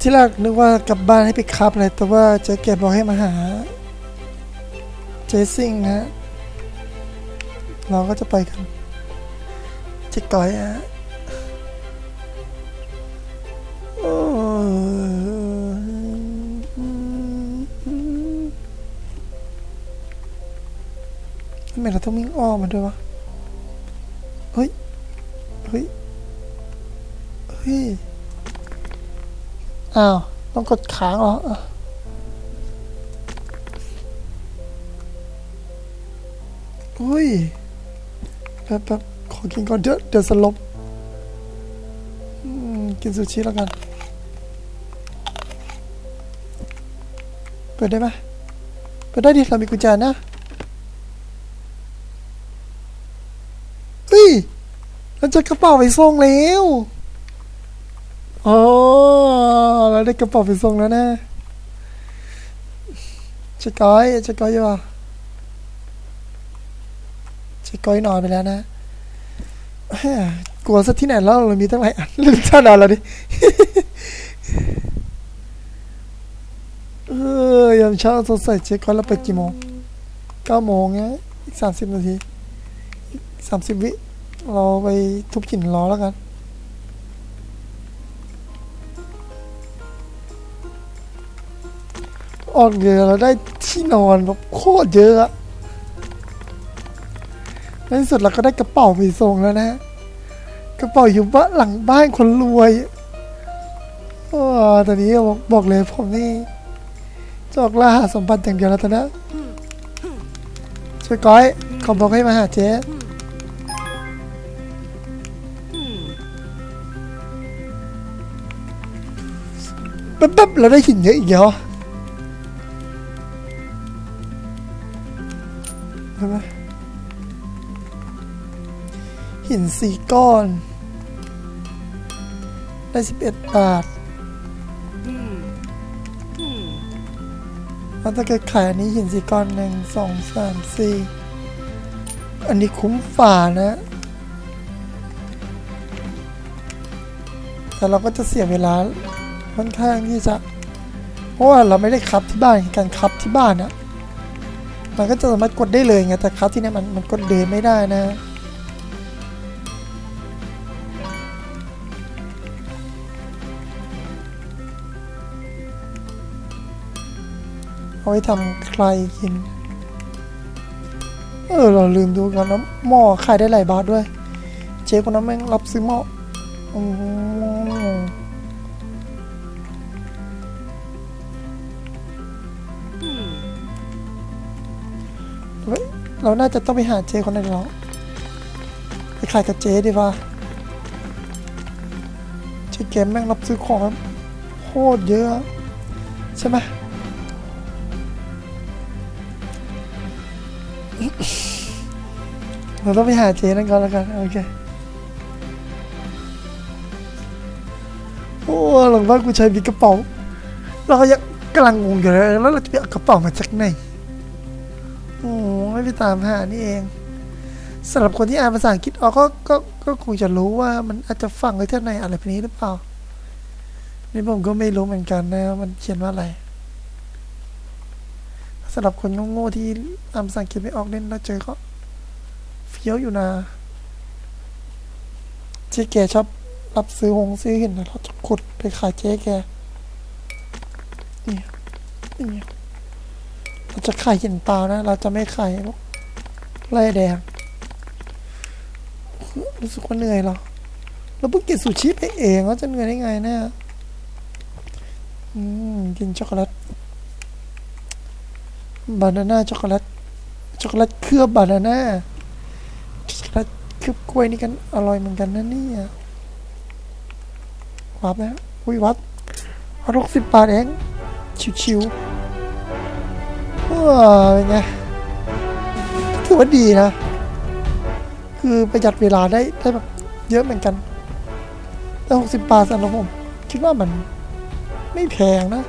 ที่แรกนึกว่ากลับบ้านให้ไปครับเลย แต่ว่าเจ๊แกบอกให้มาหา เจซิ่งนะเราก็จะไปกันเจ๊ก้อยอะทำไมเราต้องวิ่งอ้อมมาด้วยวะ เฮ้ย เฮ้ย เฮ้ย อ้าว ต้องกดค้างเหรออุ้ยแป๊บแป๊บขอกินก่อนเดี๋ยวเดี๋ยวสลบอืมกินซูชิแล้วกัน เปิดได้ไหมเปิดได้ดิ เรามีกุญแจนะเฮ้ยเราจะกระเป๋าไปส่งแล้ว อ๋อเราได้กระเป๋าไปส่งแล้วนะเจะก้อยเจะก้อยอยู่ป่ะเจะก้อยนอนไปแล้วนะกลัวซะที่ไหนแล้วเรามีตั้งหลายอันเล่นท่านอนแล้วดิเออยามเช้าสดใสเจ๊ก้อยเราเปิดกี่โมงเก้าโมงเงี้อีกสามสิบนาทีสามสิบวิเราไปทุบหินล้อแล้วกัน ออกเรือเราได้ที่นอนแบบโคตรเยอะอะในที่สุดเราก็ได้กระเป๋าไปส่งแล้วนะ กระเป๋าอยู่บ้านหลังบ้านคนรวยโอ้ตอนนี้บอกบอกเลยผมนี่จอกล่าหาสมบัติอย่างเดียวแล้วตอนนี้ช่วยก้อยขาบอกให้มาหาเจ๊แป๊บๆเราได้หินเยอะอีกเหรอ นสี่ก้อน ได้สิบเอ็ดบาทแล้วถ้าเกิดขายอันนี้หินสี่ก้อนหนึ่งสองสามสี่อันนี้คุ้มฝ่านะแต่เราก็จะเสียเวลาค่อนข้างที่จะ เพราะว่าเราไม่ได้คับที่บ้านการคับที่บ้านอะมันก็จะสามารถกดได้เลยไงแต่คับที่เนี่ยมันมันกดเดินไม่ได้นะ เอาไว้ทำใครกิน เออ เราลืมดูกันนะหม้อขายได้หลายบาทด้วย เจ๊คนนั้นแม่งรับซื้อหม้ออืมเฮ้ยเราน่าจะต้องไปหาเจ๊คนนั้นแล้วไปขายกับเจ๊ดีกว่าเจ๊เกมแม่งรับซื้อของโคตรเยอะ ใช่ไหม เราต้องไปหาเจนั่นก่อนแล้วกัน โอเค โอ้หลังบ้านกูใช้มีกระเป๋า เราก็ยังกำลังงงอยู่เลยแล้วเราจะไปเอากระเป๋ามาจากไหน โอ้ไม่ไปตามหานี่เองสำหรับคนที่อ่านภาษาอังกฤษออกก็ก็ก็คงจะรู้ว่ามันอาจจะฟังไว้เท่าไหนอะไรแบบนี้หรือเปล่า นี่ผมก็ไม่รู้เหมือนกันนะ มันเขียนว่าอะไรสำหรับคนโง่ๆที่อ่านภาษาอังกฤษไม่ออกเล่นแล้วเจอก็ เฟี้ยวอยู่นะเจ๊แกชอบรับซื้อหงซื้อเห็นนะเราจะขุดไปขายเจ๊แกนี่นี่เราจะขายหินเปล่านะ เราจะไม่ขายพวกไล่แดงรู้สึกว่าเหนื่อยเหรอเราเพิ่งกินซูชิไปเองเราจะเหนื่อยได้ไงเนี่ยอืมกินช็อกโกแลตบานาน่าช็อกโกแลตช็อกโกแลตเคลือบบานาน่า ลตเคลือบกล้วยนี่กันอร่อยเหมือนกันนะเนี่ยวับนะอุ้ยวับหกสิบบาทเอง ชิวๆว้าวเป็นไงถือว่าดีนะ คือประหยัดเวลาได้ได้แบบเยอะเหมือนกัน แต่หกสิบบาทสำหรับผม คิดว่ามันไม่แพงนะ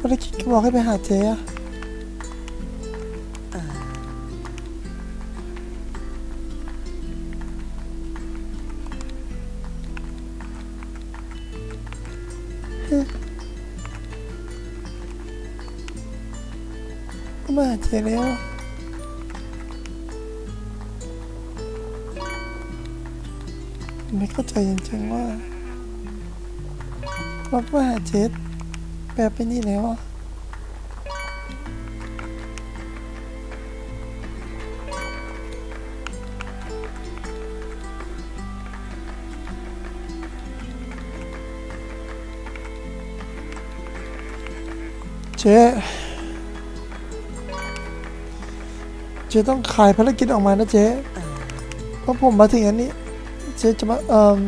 ภารกิจก็บอกให้ไปหาเจ๊อะก็มาหาเจ๊แล้วไม่เข้าใจจริงๆว่าเราก็หาเจ็ด แปลไปนี่แล้วอะเจ๊เจ๊ต้องขายภารกิจออกมานะเจ๊เพราะผมมาถึงอันนี้ เจ๊จะมาเอ่ม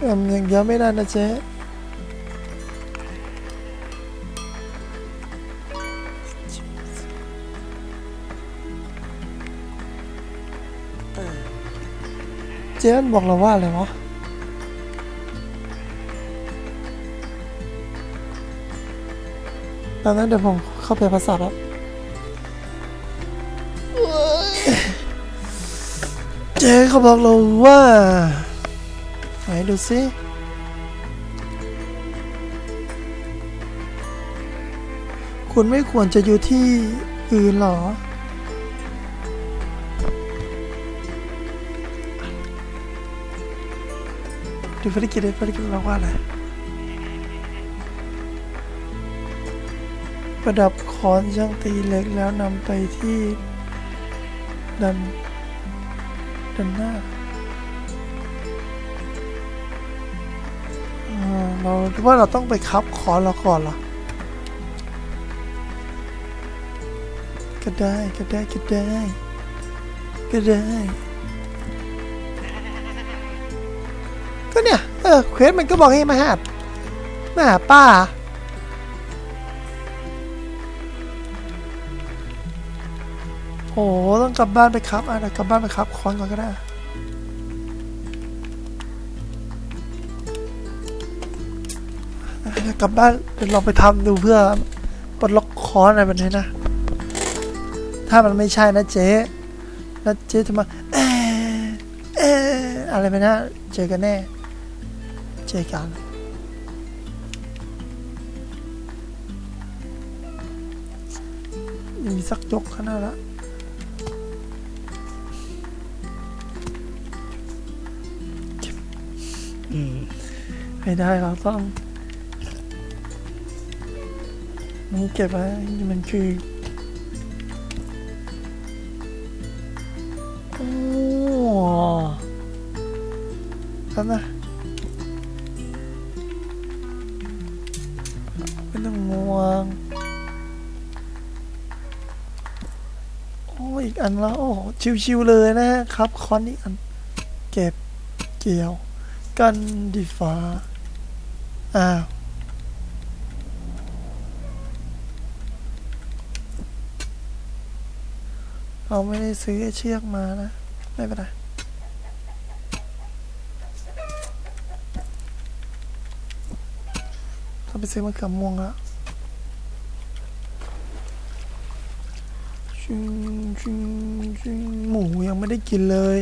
เอ่มอย่างเดียวไม่ได้นะเจ๊ เจนบอกเราว่าอะไรวะตอนนั้นเดี๋ยวผมเข้าไปภาษาแบบเจ๊เขาบอกเราว่าไหนดูสิคุณไม่ควรจะอยู่ที่อื่นหรอ ดูภารกิจเลยภารกิจเราว่าอะไรประดับคอนช่างตีเหล็กแล้วนำไปที่ดันดันหน้าเราว่าเราต้องไปคับคอนเราก่อนเหรอ ก็ได้ก็ได้ก็ได้ก็ได้ ออเควสมันก็บอกให้มาหามาหาป้าโอ้ต้องกลับบ้านไปครับอะเดี๋ยวกลับบ้านไปครับคอนก่อนก็ได้กลับบ้านเดี๋ยวลองไปทำดูเพื่อปลดล็อกคอนอะไรแบบนี้นะ ถ้ามันไม่ใช่นะเจ๊แล้วเจ๊จะมาเออเอออะไรไปนะ เจอกันแน่ จอกันมีสักยกขนาดละเก็บอืมไม่ได้เราต้องมันเก็บไว้มันคือ ชิวๆเลยนะครับคอนอีกอันเก็บเกี่ยวกันดีฟ้าอ้าวเราไม่ได้ซื้อเชือกมานะ ไม่เป็นไรต้องไปซื้อมะเขือม่วงละ ชิงชิงชิงหมูยังไม่ได้กินเลย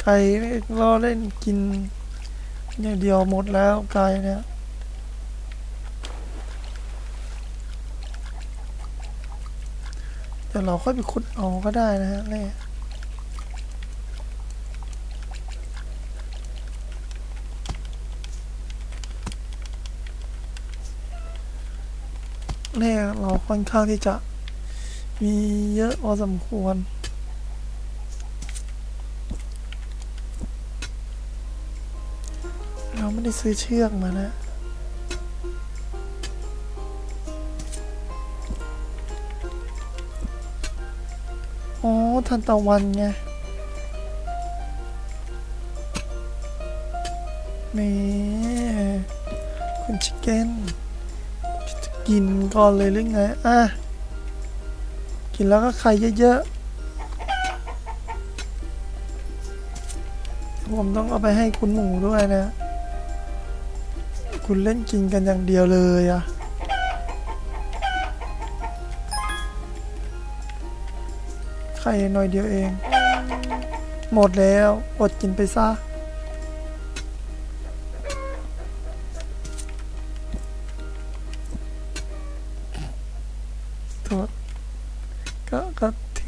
ไก่รอเล่นกินอย่างเดียวหมดแล้วไก่เนี่ยเดี๋ยวเราค่อยไปขุดเอาก็ได้นะฮะนี่แน่เราค่อนข้างที่จะ มีเยอะพอสมควร เราไม่ได้ซื้อเชือกมานะอ๋อทันตะวันไงแม่คุณชิคเก้นจะกินก่อนเลยหรือไง อะ กินแล้วก็ไข่เยอะๆ ผมต้องเอาไปให้คุณหมูด้วยนะคุณคุณเล่นกินกันอย่างเดียวเลยอะไข่หน่อยเดียวเอง หมดแล้ว อดกินไปซะ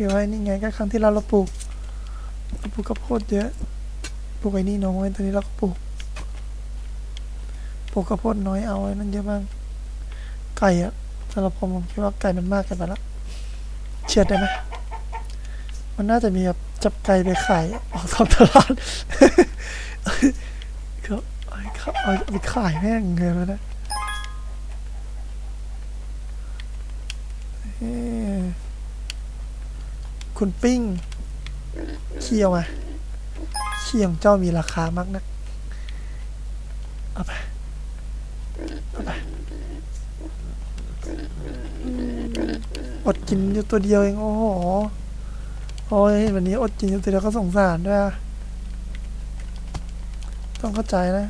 ก็ถือไว้นี่ไงก็ครั้งที่เราเราปลูกเราปลูกข้าวโพดเยอะปลูกไอ้นี่น้อยตอนนี้เราก็ปลูกปลูกข้าวโพดน้อยเอาไอ้นั่นเยอะมากไก่อะสำหรับผมผมคิดว่าไก่มันมากเกินไปละเชือดได้ไหมมันน่าจะมีแบบจับไก่ไปขายออกตามตลาดก็เอาเอาเอไปขายแม่งเงินแล้วนะเอ่อ คุณปิ้งเคี่ยวมาเคี่ยวของเจ้ามีราคามากนะเอาไปเอาไปอดกินอยู่ตัวเดียวเองโอ้โหโอ้ยวันนี้อดกินอยู่ตัวเดียวก็สงสารด้วยอะต้องเข้าใจนะ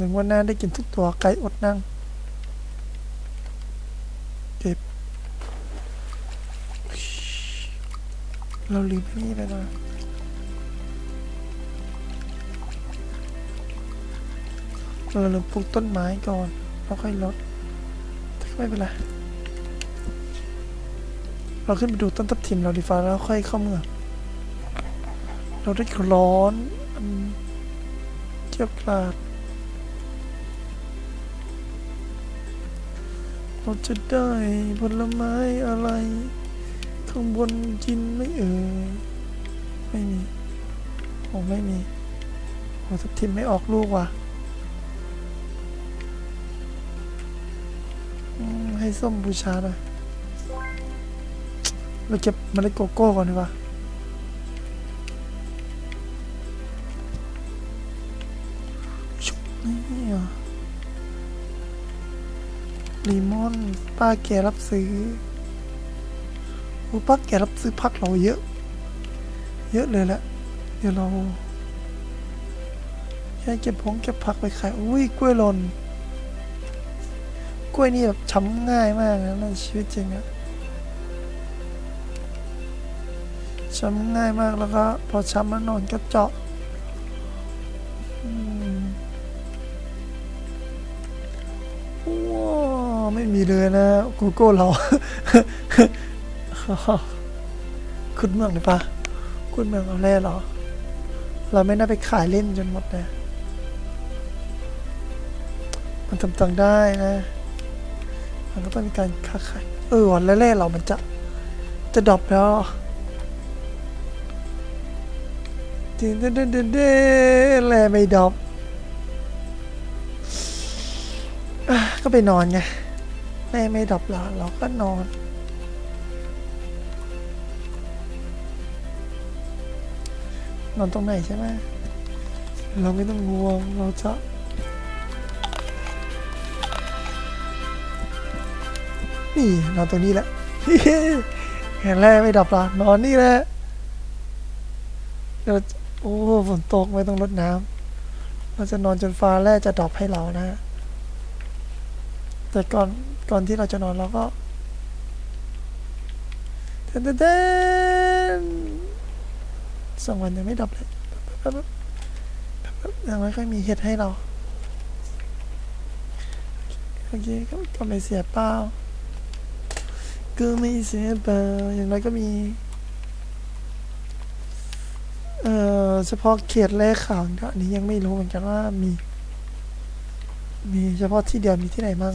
ถึงวันหน้าได้กินทุกตัวไก่อดนั่ง เราลืมนี่ไปนะเราลืมปลูกต้นไม้ก่อนแล้วค่อยลดแต่ก็ไม่เป็นไรเราขึ้นไปดูต้นทับทิมเราดีฟ้าแล้วค่อยเข้าเมืองเราได้ร้อนเจียบกราดเราจะได้ผลไม้อะไร ข้างบนกินไม่เอ่ยไม่มีโอ้ไม่มีโอ้ทับทิมไม่ออกลูกว่ะให้ส้มบูชาหน่อยเราเก็บเมล็ดโกโก้ก่อนดีกว่าชุบนี่อะลีมอนป้าแกรับซื้อ โอ้พักแกรับซื้อพักเราเยอะ เยอะเลยแหละ เดี๋ยวเราแค่เก็บพงเก็บผักไปขาย อุ้ยกล้วยหล่นกล้วยนี่แบบช้ำง่ายมากนะในชีวิตจริงอะช้ำง่ายมากแล้วก็พอช้ำแล้วนอนก็เจาะอืมว้าวไม่มีเลยนะโกโก้เรา ขุดเมืองเลยปะขุดเมืองเอาแร่เหรอ เราไม่น่าไปขายเล่นจนหมดนะ มันทำตังได้นะ มันก็ต้องมีการค้าขาย เออวันแร่เรามันจะ จะดรอปแล้วดินเดนเดนเดนเดนแร่ไม่ดรอปก็ไปนอนไงแร่ไม่ดรอปแล้วเราก็นอน นอนตรงไหนใช่ไหมเราไม่ต้องห่วงเราจะนี่นอนตรงนี้แหละเห็นแล้วไม่ดับละนอนนี่แหละเดี๋ยวโอ้ฝนตกไม่ต้องรดน้ำเราจะนอนจนฟ้าแร่จะดรอปให้เรานะแต่ก่อนก่อนที่เราจะนอนเราก็เต้นเต้นเต้น สองวันยังไม่ดับเลยยังไม่ค่อยมีเห็ดให้เราโอเคก็ไม่เสียเปล่าก็ไม่เสียเปล่าอย่างไรก็มี เอ่อเฉพาะเขตแรกข่าวอันนี้ยังไม่รู้เหมือนกันว่ามี มีเฉพาะที่เดียวมีที่ไหนมั่ง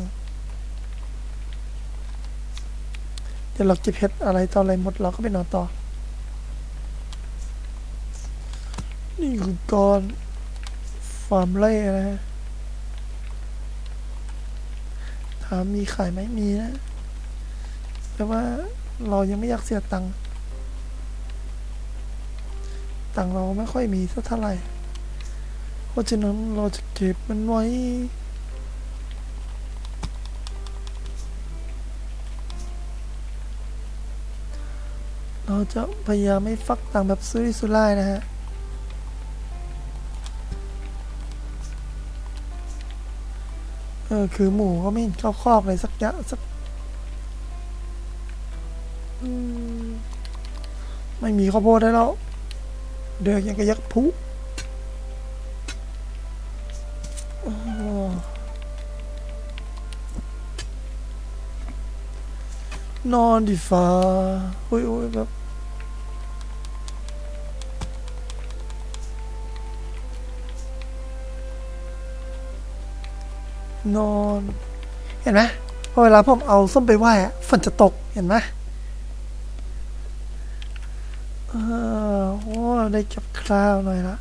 เดี๋ยวเราเก็บเห็ดอะไรต่ออะไรหมดเราก็ไปนอนต่อ นี่คือ ก้อนฟาร์มไร่นะฮะถามมีขายไหมมีนะ แต่ว่าเรายังไม่อยากเสียตังค์ ตังค์เราไม่ค่อยมีสักเท่าไหร่ เพราะฉะนั้นเราจะเก็บมันไว้เราจะพยายามไม่ฟักตังค์แบบซุรุ่ยสุร่ายนะฮะ คือหมูก็ไม่เห็นเข้าคอกเลยสักยะสักมไม่มีข้าวโพดได้แล้ว เดือกยังกระยักพุอ้นอนดิฟ้าโอ้ยโอ้ยแบบ นอน เห็นไหมพอเวลาผมเอาส้มไปไหว้ฝนจะตกเห็นไหมเออโอ้ได้จับคราวหน่อยละ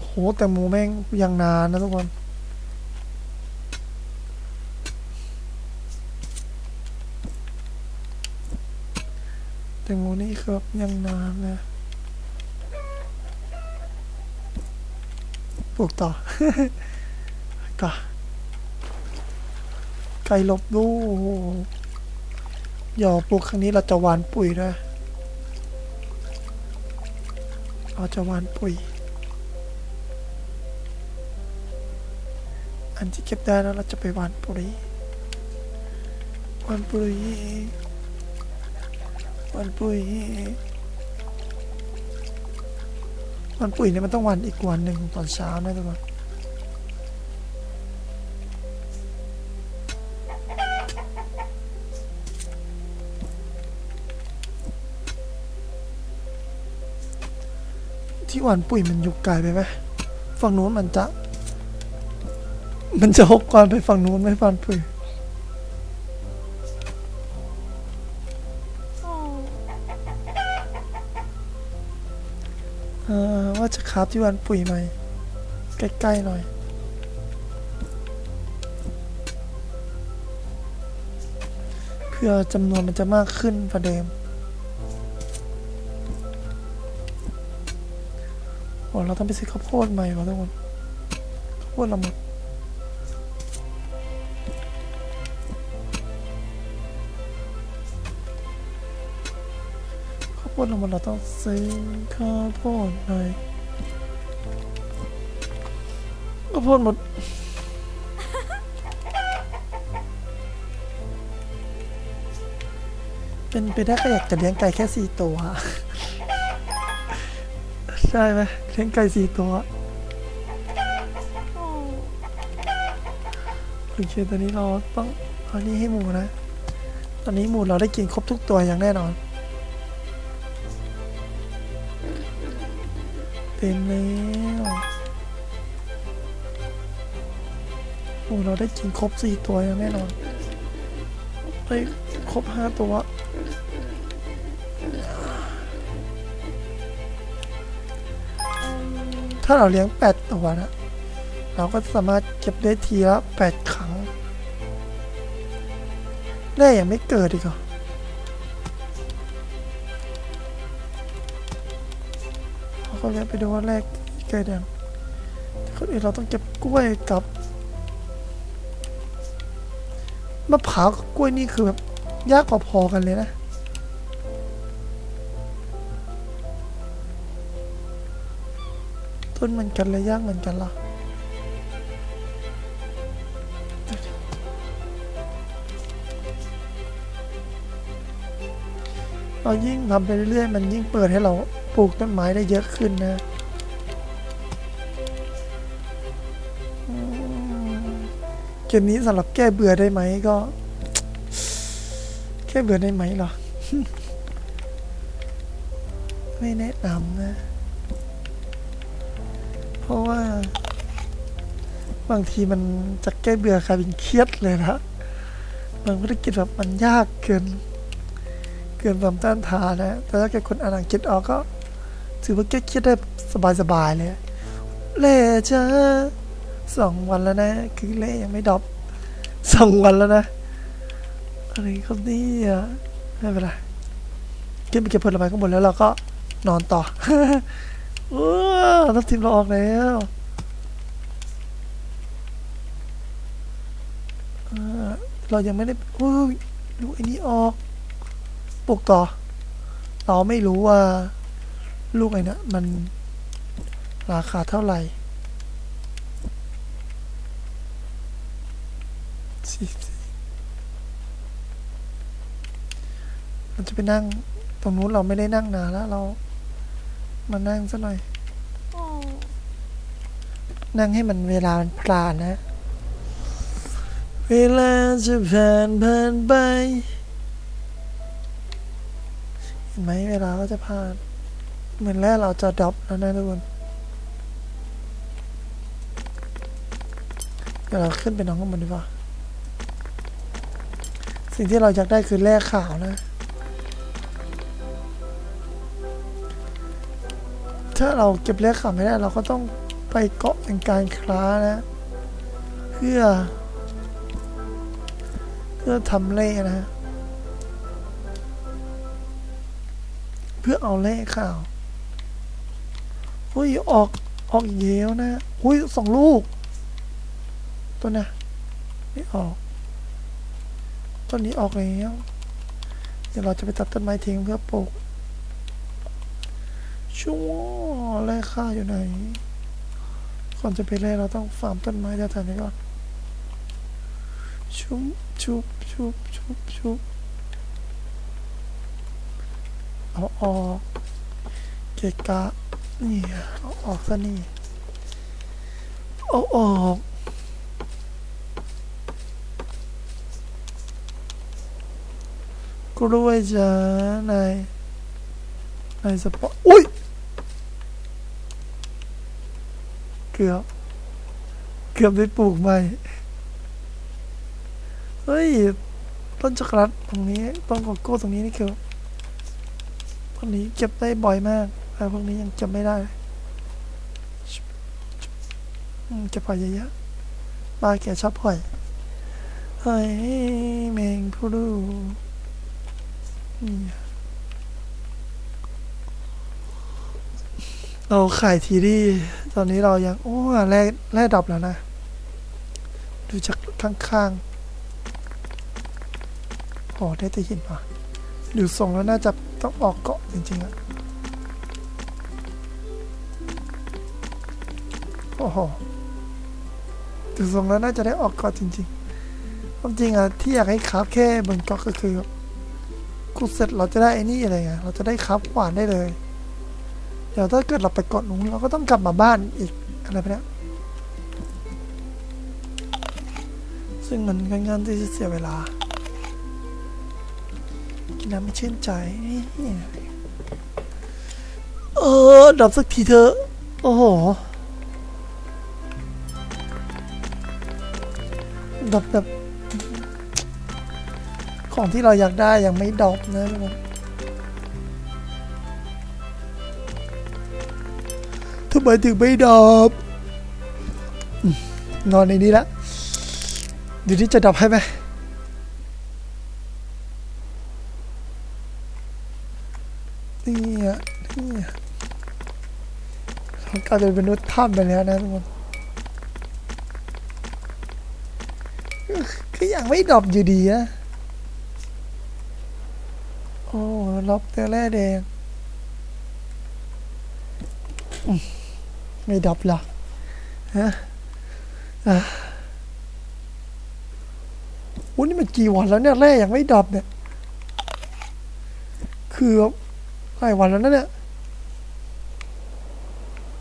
โหแต่หมูแม่งยังนานนะทุกคนแต่หมูนี่คือแบบยังนานนะ ลูกต่อต่อไก่ลบดูอย่ปลูกครั้งนี้เราจะหวานปุ๋ยด้วยเราจะหวานปุ๋ย อันที่เก็บได้แล้วเราจะไปหวานปุ๋ยหวานปุ๋ยหวานปุ๋ย วานปุ๋ยเนี่ยมันต้องวานอีกวันหนึ่งตอนเช้านะทุกคนที่หวานปุ๋ยมันอยู่ไกลไปไหมฝั่งนู้นมันจะ มันจะหกก่อนไปฝั่งนู้นไหมหวานปุ๋ย คราบที่วานปุ๋ยไหมใกล้ ๆ หน่อย เพื่อจำนวนมันจะมากขึ้นกว่าเดิมโอ้เราต้องไปซื้อข้าวโพดใหม่วะทุกคนข้าวโพดเราหมดข้าวโพดเราหมดเราต้องซื้อข้าวโพดใหม่ข้า วโพดหมด เป็นไปได้ก็อยากจะเลี้ยงไก่แค่สี่ตัว ใช่ไหมเลี้ยงไก่สี่ตัวโอเคตอนนี้เราต้องเอานี่ให้หมูนะ ตอนนี้หมูเราได้กินครบทุกตัวอย่างแน่นอนเต็มแล้ว หมูเราได้กินครบสี่ตัวแน่นอนได้ครบห้าตัวถ้าเราเลี้ยงแปดตัวนะเราก็สามารถเก็บได้ทีละแปดครั้งแร่ยังไม่เกิดอีกเหรอเราก็จะไปดูว่าแรกเกิดยังคนอื่นเราต้องเก็บกล้วยกับ มะพร้าวกับกล้วยนี่คือแบบยากพอๆกันเลยนะ ต้นเหมือนกันเลยยากเหมือนกันเหรอเรายิ่งทำไปเรื่อยๆ มันยิ่งเปิดให้เราปลูกต้นไม้ได้เยอะขึ้นนะ เกมนี้สำหรับแก้เบื่อได้ไหมก็ แก้เบื่อได้ไหมหรอ ไม่แนะนำนะ เพราะว่า บางทีมันจะแก้เบื่อกลายเป็นเครียดเลยนะบางภารกิจแบบมันยากเกิน เกินความต้านทานนะ แต่ถ้าเกิดคนอ่านอังกฤษออกก็ ถือว่าแก้เครียดได้สบายๆเลยเล่จ้า สองวันแล้วนะคือเล่ยังไม่ดรอปสองวันแล้วนะอะไรครับนี่ยไม่เป็นไรเก็บไปเก็บผลไม้ข้างบนแล้วเราก็นอนต่อเออทัพทีมเราออกแล้วเรายังไม่ได้อุ้ยลูกไอ้นี้ออกปลุกต่อ เราไม่รู้ว่า ลูกไอ้นะมันราคาเท่าไหร่สี่สี่ เราจะไปนั่ง ตรงนู้นเราไม่ได้นั่งนานแล้ว เรา มานั่งซะหน่อยอนั่งให้มันเวลามันพลานนะ เวลาจะผ่านผ่านไป เห็นไหมเวลาก็จะผ่าน เหมือนแรกเราจะดรอปแล้วนะทุกคนเดี๋ยวเราขึ้นไปน้องข้างบนดีกว่า สิ่งที่เราอยากได้คือแร่ขาวนะ ถ้าเราเก็บแร่ขาวไม่ได้ เราก็ต้องไปเกาะเป็นการค้านะ เพื่อ เพื่อทำเล่นะ เพื่อเอาเล่ขาวอุ้ยออกออกอีกเยวนะอุ้ยสองลูก ตัวนะไม่ออก ต้นนี้ออกแล้วเดี๋ยวเราจะไปตัดต้นไม้ทิ้งเพื่อปลูกชัวแร่ข้าอยู่ไหน ก่อนจะไปเล่เราต้องฟาร์มต้นไม้แถวๆนี้ก่อน ชุบชุบชุบชุบชุบเอาออกเกะกะนี่เอาออกซะนี่ เอาออก กล้วยจ้านายนายสปอร์อุ้ย เกือบ เกือบได้ปลูกใหม่ เฮ้ย ต้นช็อกโกแลตตรงนี้ ต้นโกโก้ตรงนี้นี่คือต้นนี้เก็บได้บ่อยมากแต่พวกนี้ยังเก็บไม่ได้เก็บปล่อยเยอะๆปลาแกชอบปล่อยเฮ้ยแมงผู้ดูนี่ เราขายทีดีตอนนี้เรายัง โอ้แร่แร่ดับแล้วนะ ดูจากข้างๆโอ้ได้แต่หินว่ะดูทรงแล้วน่าจะต้องออกเกาะจริงๆอะโอ้โหดูทรงแล้วน่าจะได้ออกเกาะจริงๆความจริงอะที่อยากให้คราฟแค่บนเกาะก็คือ ขุดเสร็จเราจะได้ไอ้นี่อะไรไงเราจะได้คราฟขวานได้เลย เดี๋ยวถ้าเกิดเราไปเกาะนู้นเราก็ต้องกลับมาบ้านอีกอะไรไปแล้วซึ่งมันค่อนข้างที่จะเสียเวลา กินน้ำไม่ชื่นใจเออดับสักทีเถอะโอ้โหดับแบบ ของที่เราอยากได้ยังไม่ดอกนะทุกคนทำไมถึงไม่ดับอืมนอนในนี้ละเดี๋ยวนี้จะดับให้ไหมนี่อะนี่อะเรากลายเป็นมนุษย์ถ้ำไปแล้วนะทุกคนก็ยังไม่ดรอปอยู่ดีอะโอ้ ล็อบเตอร์แร่แดง ไม่ดรอปหรอฮะอะโอ้นี่มันกี่วันแล้วเนี่ยแร่ยังไม่ดรอปเนี่ย คือหลายวันแล้วนะเนี่ย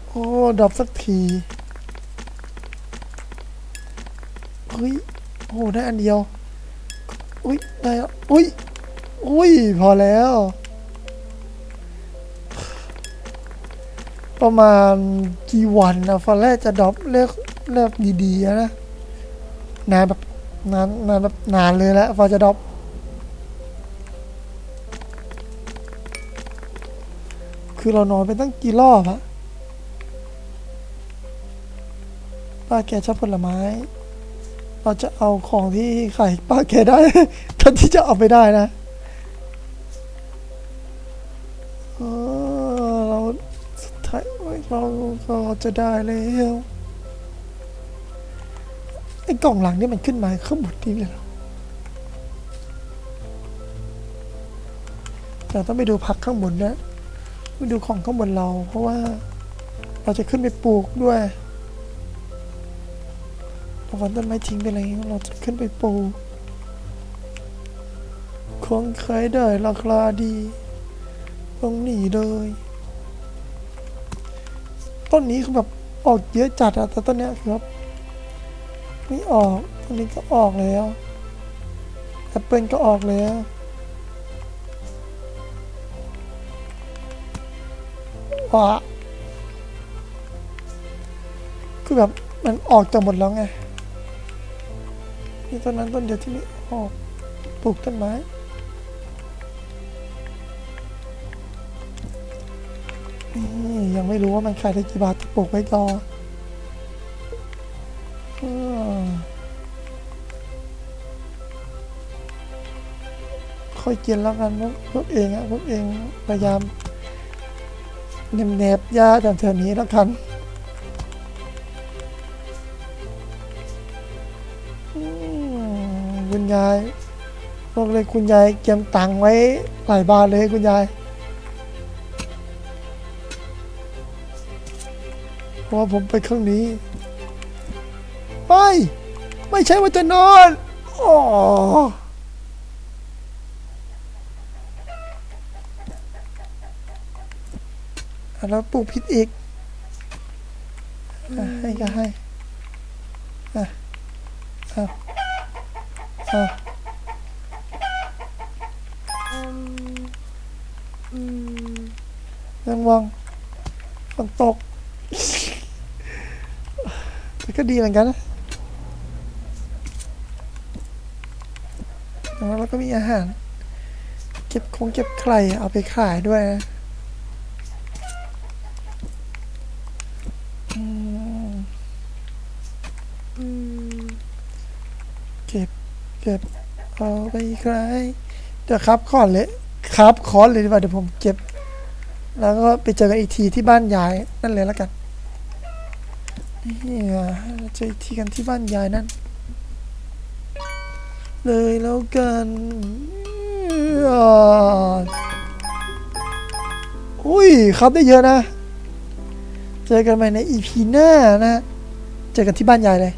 โอ้ ดับสักทีเฮ้ย โอ้ ได้อันเดียว อุ้ย ได้แล้วอุ้ย อุ้ย พอแล้ว ประมาณกี่วันนะฟันแรกจะดรอปเลือกเลือกดีๆนะนานแบบนานนานแบบนานเลยแล้วฟันจะดรอปคือเรานอนไปตั้งกี่รอบอะป้าแกชอบผลไม้ เราจะเอาของที่ขายป้าแกได้ทันที่จะเอาไปได้นะ ก็จะได้แล้วไอ้กล่องหลังนี่มันขึ้นมาข้างบนนี้เลยเหรอแต่ต้องไปดูพักข้างบนนะไปดูของข้างบนเรา เพราะว่าเราจะขึ้นไปปลูกด้วยเราวันต้นไม้ทิ้งไปแล้วเราจะขึ้นไปปลูกคงเคยได้ราคาดีต้องหนีเลย ต้นนี้คือแบบออกเยอะจัดอะแต่ต้นเนี้ยคือแบบไม่ออกต้นนี้ก็ออกแล้วแอปเปิลก็ออกแล้วว้าคือแบบมันออกจากหมดแล้วไงนี่ต้นนั้นต้นเดียวที่ไม่ออกปลูกต้นไม้ นี่ยังไม่รู้ว่ามันขายได้กี่บาทปลูกไว้ก่อนค่อยกินแล้วกันพวกเองอะพวกเองพยายามเนบเนบยาแถวๆนี้แล้วกันคุณยายบอกเลยคุณยายเก็บตังค์ไว้หลายบาทเลยคุณยาย พราะผมไปข้างนี้ไม่ไม่ใช่ว่าจะนอนอ๋อแล้วปลูกผิดอีกอให้ก็ให้อะเอาเอาอืมอืมยังวังฝนตก ก็ดีเหมือนกันนะแล้วก็มีอาหาร เก็บคงเก็บไข่เอาไปขายด้วยนะเก็บเก็บเอาไปขายเดี๋ยวครับขอนเลยครับคอนเลยดีกว่าเดี๋ยวผมเก็บ แล้วก็ไปเจอกันอีกทีที่บ้านยายนั่นเลยแล้วกัน นี่อะเจออีกทีกันที่บ้านยายนั่น เลยแล้วกันอ่าอุ้ยครับได้เยอะนะ เจอกันใหม่ในอีพีหน้านะ เจอกันที่บ้านยายเลย